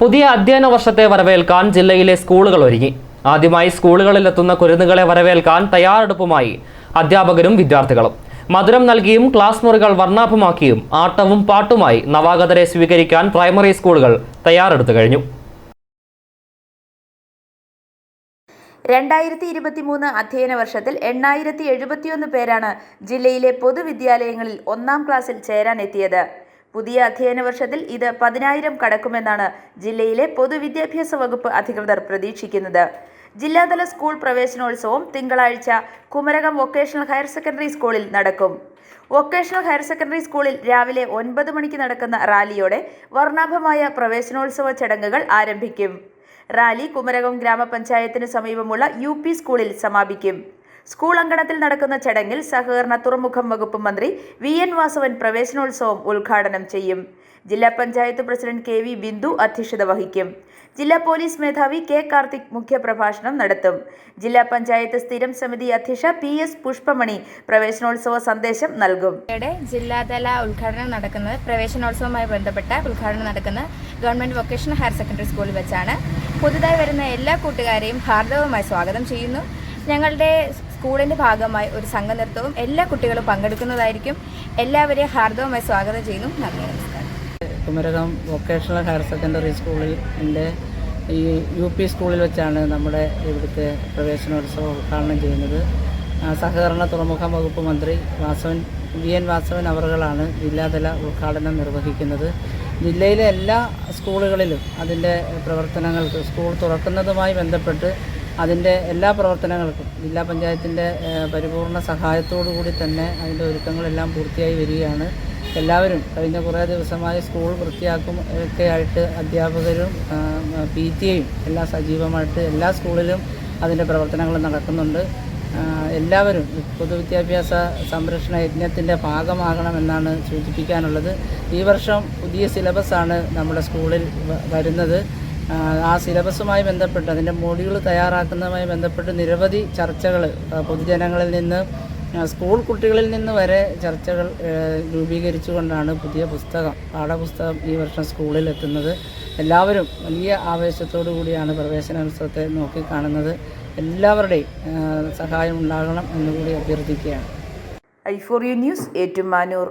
പുതിയ അധ്യയന വർഷത്തെ വരവേൽക്കാൻ ജില്ലയിലെ സ്കൂളുകൾ ഒരുങ്ങി. ആദ്യമായി സ്കൂളുകളിലെത്തുന്ന കുരുന്നുകളെ വരവേൽക്കാൻ തയ്യാറെടുപ്പുമായി അധ്യാപകരും വിദ്യാർത്ഥികളും. മധുരം നൽകിയും ക്ലാസ് മുറികൾ വർണാഭമാക്കിയും ആട്ടവും പാട്ടുമായി നവാഗതരെ സ്വീകരിക്കാൻ പ്രൈമറി സ്കൂളുകൾ തയ്യാറെടുത്തു കഴിഞ്ഞു. രണ്ടായിരത്തി ഇരുപത്തിമൂന്ന് അധ്യയന വർഷത്തിൽ എണ്ണായിരത്തി എഴുപത്തിയൊന്ന് പേരാണ് ജില്ലയിലെ പൊതുവിദ്യാലയങ്ങളിൽ ഒന്നാം ക്ലാസ്സിൽ ചേരാനെത്തിയത്. പുതിയ അധ്യയന വർഷത്തിൽ ഇത് പതിനായിരം കടക്കുമെന്നാണ് ജില്ലയിലെ പൊതുവിദ്യാഭ്യാസ വകുപ്പ് അധികൃതർ പ്രതീക്ഷിക്കുന്നത്. ജില്ലാതല സ്കൂൾ പ്രവേശനോത്സവം തിങ്കളാഴ്ച കുമരകം വൊക്കേഷണൽ ഹയർ സെക്കൻഡറി സ്കൂളിൽ നടക്കും. വൊക്കേഷണൽ ഹയർ സെക്കൻഡറി സ്കൂളിൽ രാവിലെ ഒൻപത് മണിക്ക് നടക്കുന്ന റാലിയോടെ വർണാഭമായ പ്രവേശനോത്സവ ചടങ്ങുകൾ ആരംഭിക്കും. റാലി കുമരകം ഗ്രാമപഞ്ചായത്തിന് സമീപമുള്ള യു സ്കൂളിൽ സമാപിക്കും. സ്കൂൾ അങ്കണത്തിൽ നടക്കുന്ന ചടങ്ങിൽ സഹകരണ തുറമുഖം വകുപ്പ് മന്ത്രി വി എൻ വാസവൻ പ്രവേശനോത്സവം ഉദ്ഘാടനം ചെയ്യും. ജില്ലാ panchayat president K V Bindu അധ്യക്ഷത വഹിക്കും. ജില്ലാ പോലീസ് മേധാവി കെ കാർത്തിക് മുഖ്യപ്രഭാഷണം നടത്തും. ജില്ലാ പഞ്ചായത്ത് സ്ഥിരം സമിതി അധ്യക്ഷ പി എസ് പുഷ്പമണി പ്രവേശനോത്സവ സന്ദേശം നൽകും. ജില്ലാതല ഉദ്ഘാടനം നടക്കുന്നത് പ്രവേശനോത്സവവുമായി ബന്ധപ്പെട്ട ഉദ്ഘാടനം നടക്കുന്ന ഗവൺമെന്റ് വൊക്കേഷണൽ ഹയർ സെക്കൻഡറി സ്കൂളിൽ വെച്ചാണ്. പുതുതായി വരുന്ന എല്ലാ കൂട്ടുകാരെയും ഹാർദവമായി സ്വാഗതം ചെയ്യുന്നു. ഞങ്ങളുടെ സ്കൂളിന്റെ ഭാഗമായി ഒരു സംഘനൃത്തവും എല്ലാ കുട്ടികളും പങ്കെടുക്കുന്നതായിരിക്കും. എല്ലാവരെയും ഹാർദവമായി സ്വാഗതം ചെയ്യുന്നു. നന്ദി നമസ്കാരം. കുമരകം വൊക്കേഷണൽ ഹയർ സെക്കൻഡറി സ്കൂളിൽ എന്റെ ഈ യു പി സ്കൂളിൽ വെച്ചാണ് നമ്മുടെ ഇവിടുത്തെ പ്രവേശനോത്സവം ഉദ്ഘാടനം ചെയ്യുന്നത്. സഹകരണ തുറമുഖം വകുപ്പ് മന്ത്രി വാസവൻ വി എൻ വാസവൻ അവറുകളാണ് ജില്ലാതല ഉദ്ഘാടനം നിർവഹിക്കുന്നത്. ജില്ലയിലെ എല്ലാ സ്കൂളുകളിലും അതിന്റെ പ്രവർത്തനങ്ങൾക്ക് സ്കൂൾ തുറക്കുന്നതുമായി ബന്ധപ്പെട്ട് അതിന്റെ എല്ലാ പ്രവർത്തനങ്ങൾക്കും ജില്ലാ പഞ്ചായത്തിന്റെ പരിപൂർണ സഹായത്തോടു കൂടി തന്നെ അതിന്റെ ഒരുക്കങ്ങളെല്ലാം പൂർത്തിയായി വരികയാണ്. എല്ലാവരും കഴിഞ്ഞ കുറേ ദിവസമായി സ്കൂൾ വൃത്തിയാക്കും ഒക്കെ ആയിട്ട് അധ്യാപകരും പി ടി എയും എല്ലാം സജീവമായിട്ട് എല്ലാ സ്കൂളിലും അതിന്റെ പ്രവർത്തനങ്ങൾ നടക്കുന്നുണ്ട്. എല്ലാവരും പൊതുവിദ്യാഭ്യാസ സംരക്ഷണ യജ്ഞത്തിന്റെ ഭാഗമാകണമെന്നാണ് സൂചിപ്പിക്കാനുള്ളത്. ഈ വർഷം പുതിയ സിലബസ് ആണ് നമ്മുടെ സ്കൂളിൽ വരുന്നത്. ആ, സിലബസുമായി ബന്ധപ്പെട്ട് അതിന്റെ മൊഡ്യൂൾ തയ്യാറാക്കുന്നതുമായി ബന്ധപ്പെട്ട് നിരവധി ചർച്ചകൾ പൊതുജനങ്ങളിൽ നിന്ന് സ്കൂൾ കുട്ടികളിൽ നിന്ന് വരെ ചർച്ചകൾ രൂപീകരിച്ചുകൊണ്ടാണ് പുതിയ പുസ്തകം പാഠപുസ്തകം ഈ വർഷം സ്കൂളിൽ എത്തുന്നത്. എല്ലാവരും വലിയ ആവേശത്തോടു കൂടിയാണ് പ്രവേശനോത്സവത്തെ നോക്കിക്കാണുന്നത്. എല്ലാവരുടെയും സഹായം ഉണ്ടാകണം എന്നുകൂടി അഭ്യർത്ഥിക്കുകയാണ്. I for you news Ettumanoor.